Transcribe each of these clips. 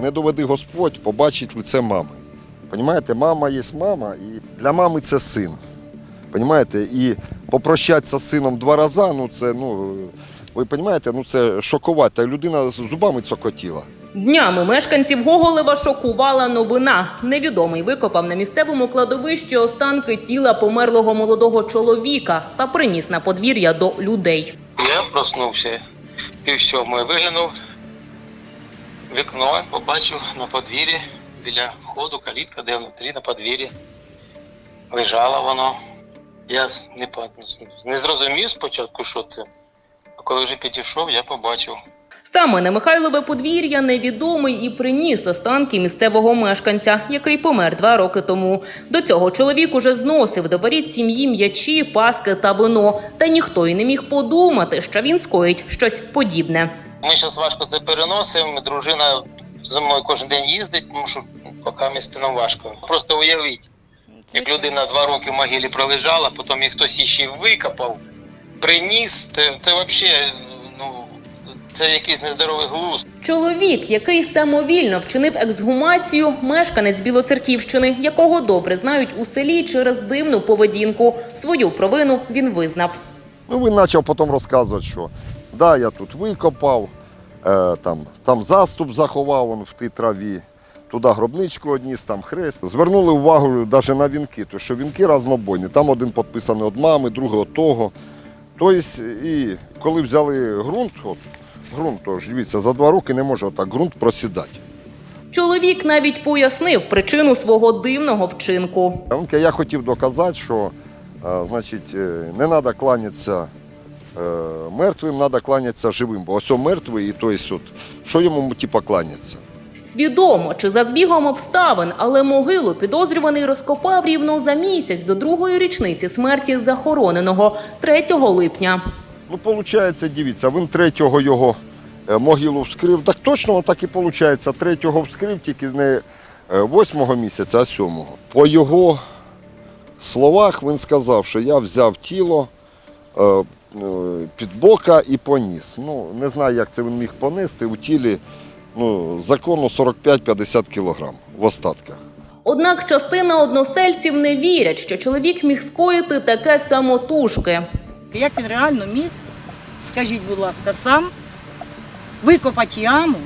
не доведи Господь побачить лице мами. Понімаєте, мама є мама, і для мами це син. Понімаєте, і попрощатися з сином два рази, ну це, ну, ви розумієте, ну це шокувати. Та людина з зубами цокотіла. Днями мешканців Гоголева шокувала новина. Невідомий викопав на місцевому кладовищі останки тіла померлого молодого чоловіка та приніс на подвір'я до людей. Я проснувся пів сьомої, виглянув вікно, побачив на подвір'ї біля входу калітка, де внутрі на подвір'ї лежало воно. Я не, не зрозумів спочатку, що це. А коли вже підійшов, я побачив. Саме на Михайлове подвір'я невідомий і приніс останки місцевого мешканця, який помер два роки тому. До цього чоловік уже зносив до воріт сім'ї м'ячі, паски та вино. Та ніхто й не міг подумати, що він скоїть щось подібне. Ми зараз важко це переносимо. Дружина зі мною кожен день їздить, тому що поки місце нам важко. Просто уявіть, як людина два роки в могилі пролежала, потім її хтось іще викопав, приніс. Це, це взагалі, ну, це якийсь нездоровий глузд. Чоловік, який самовільно вчинив ексгумацію, мешканець Білоцерківщини, якого добре знають у селі через дивну поведінку. Свою провину він визнав. Ну, він почав потім розказувати, що да, я тут викопав, е, там, там заступ заховав он в тій траві, туди гробничку одніс, там хрест. Звернули увагу навіть на вінки, тому що вінки разнобойні. Там один підписаний від мами, другий від того. Тобто, і коли взяли ґрунт, от, ґрунт, то ж дивіться, за два роки не може отак ґрунт просідати. Чоловік навіть пояснив причину свого дивного вчинку. Я хотів доказати, що е, значить, е, не треба кланятися мертвим, треба кланятися живим. Бо ось мертвий, і той от, що йому типу, кланяться? Свідомо чи за збігом обставин, але могилу підозрюваний розкопав рівно за місяць до другої річниці смерті захороненого 3 липня. Ну, виходить, дивіться, він третього його е, могилу вскрив. Так точно так і виходить. Третього вскрив, тільки не е, восьмого місяця, а сьомого. По його словах він сказав, що я взяв тіло е, під бока і поніс. Ну, не знаю, як це він міг понести. У тілі ну, законно 45-50 кілограм в остатках. Однак частина односельців не вірять, що чоловік міг скоїти таке самотужки. Як він реально міг, скажіть, будь ласка, сам викопати яму,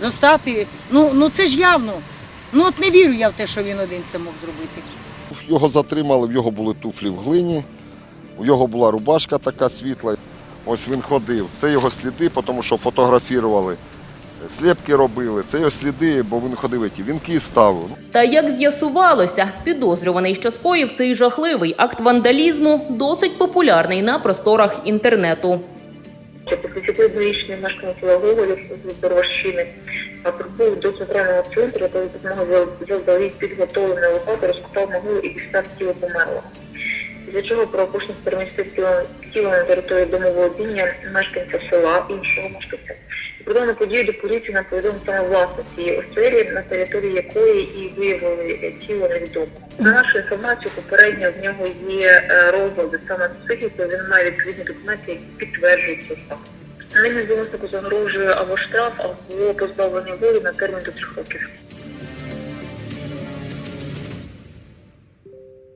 достати. Ну, ну це ж явно. Ну от не вірю я в те, що він один це мог зробити. Його затримали, в його були туфлі в глині, у його була рубашка така світла. Ось він ходив. Це його сліди, тому що фотографували, сліпки робили. Це його сліди, бо він ходив, ті вінки ставив. Та як з'ясувалося, підозрюваний, що скоїв цей жахливий акт вандалізму, досить популярний на просторах інтернету. Що після однорічний мешканець Гоголів з Дорожчини прибув до центрального центру та за допомогою заздалегідь підготовленої лопати розкопав могилу і дістав тіло померлого. Після чого правопорушник перемістив тіло, на територію домоволодіння мешканця села, іншого мешканця. І про дану подію до поліції нам повідомив саме власник цієї оселі, на території якої і виявили е, тіло невідомо. За нашу інформацію, попередньо в нього є е, розлади саме з психікою, він має відповідні документи, які підтверджують цей факт. Нині зловмиснику загрожує або штраф, або позбавлення волі на термін до трьох років.